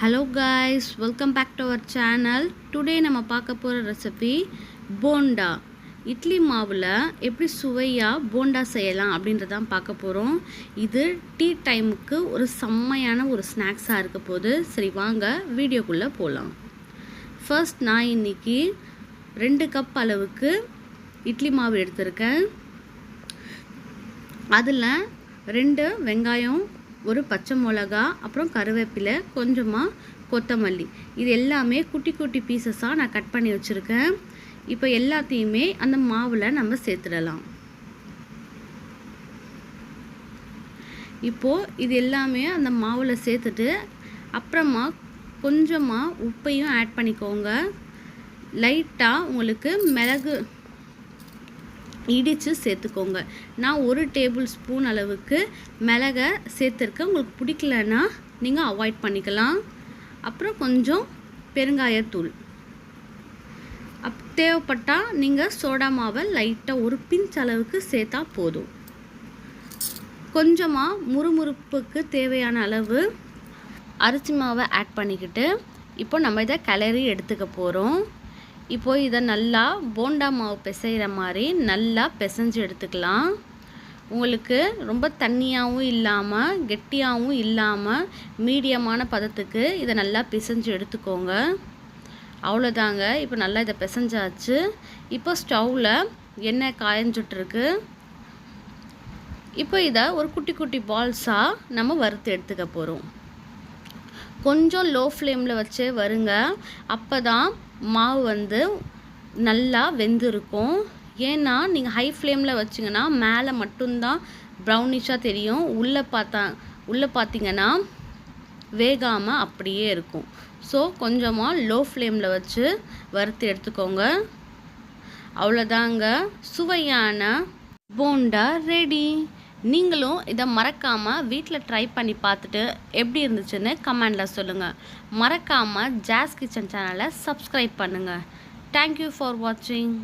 Hello guys welcome back to our channel today நம்ம பார்க்க போகிற ரெசிபி போண்டா. இட்லி மாவில் எப்படி சுவையாக போண்டா செய்யலாம் அப்படின்றதான் பார்க்க போகிறோம் இது டீ டைமுக்கு ஒரு செம்மையான ஒரு ஸ்நாக்ஸாக இருக்க போது. சரி வாங்க வீடியோக்குள்ளே போகலாம் ஃபர்ஸ்ட் நான் இன்னைக்கு ரெண்டு கப் அளவுக்கு இட்லி மாவு எடுத்திருக்கேன். அதில் ரெண்டு வெங்காயம் ஒரு பச்சை மிளகா அப்புறம் கருவேப்பிலை கொஞ்சமாக கொத்தமல்லி. இது எல்லாமே குட்டி குட்டி பீசஸாக நான் கட் பண்ணி வச்சுருக்கேன். இப்போ எல்லாத்தையுமே அந்த மாவில் நம்ம சேர்த்துடலாம். இப்போது இது எல்லாமே அந்த மாவில் சேர்த்துட்டு அப்புறமா கொஞ்சமாக உப்பையும் ஆட் பண்ணிக்கோங்க. லைட்டாக உங்களுக்கு மிளகு இடித்து சேர்த்துக்கோங்க. நான் ஒரு டேபிள் ஸ்பூன் அளவுக்கு மிளகை சேர்த்துருக்கேன். உங்களுக்கு பிடிக்கலன்னா நீங்கள் அவாய்ட் பண்ணிக்கலாம். அப்புறம் கொஞ்சம் பெருங்காயத்தூள். அப் தேவைப்பட்டால் நீங்கள் சோடா மாவை லைட்டாக ஒரு பிஞ்ச் அளவுக்கு சேர்த்தா போதும். கொஞ்சமாக முறுமுறுப்புக்கு தேவையான அளவு அரிசி மாவை ஆட் பண்ணிக்கிட்டு இப்போ நம்ம இதை கிளறி எடுத்துக்க போகிறோம் இப்போ இதை நல்லா போண்டா மாவு பிசைகிற மாதிரி நல்லா பிசைஞ்சு எடுத்துக்கலாம். உங்களுக்கு ரொம்ப தண்ணியாகவும் இல்லாமல் கெட்டியாகவும் இல்லாமல் மீடியமான பதத்துக்கு இதை நல்லா பிசைஞ்சு எடுத்துக்கோங்க. அவ்வளோதாங்க. இப்போ நல்லா இதை பிசைஞ்சாச்சு. இப்போ ஸ்டவ்வில் எண்ணெய் காயஞ்சுட்ருக்கு. இப்போ இதை ஒரு குட்டி குட்டி பால்ஸாக நம்ம வறுத்து எடுத்துக்க போகிறோம் கொஞ்சம் லோ ஃப்ளேமில் வச்சு வருங்க. அப்போ தான் மாவு வந்து நல்லா வெந்திருக்கும். ஏன்னா நீங்கள் ஹை ஃப்ளேமில் வச்சிங்கன்னா மேலே மட்டும்தான் ப்ரௌனிஷாக தெரியும். உள்ளே பார்த்தா உள்ளே பார்த்தீங்கன்னா வேகாமல் அப்படியே இருக்கும். ஸோ கொஞ்சமாக லோ ஃப்ளேமில் வச்சு வறுத்து எடுத்துக்கோங்க. அவ்வளோதாங்க சுவையான போண்டா ரெடி நீங்களும் இதை மறக்காமல் வீட்டில் ட்ரை பண்ணி பார்த்துட்டு எப்படி இருந்துச்சுன்னு கமெண்டில் சொல்லுங்கள் மறக்காமல் ஜாஸ் கிச்சன் சேனலை சப்ஸ்கிரைப் பண்ணுங்கள் தேங்க்யூ ஃபார் வாட்சிங்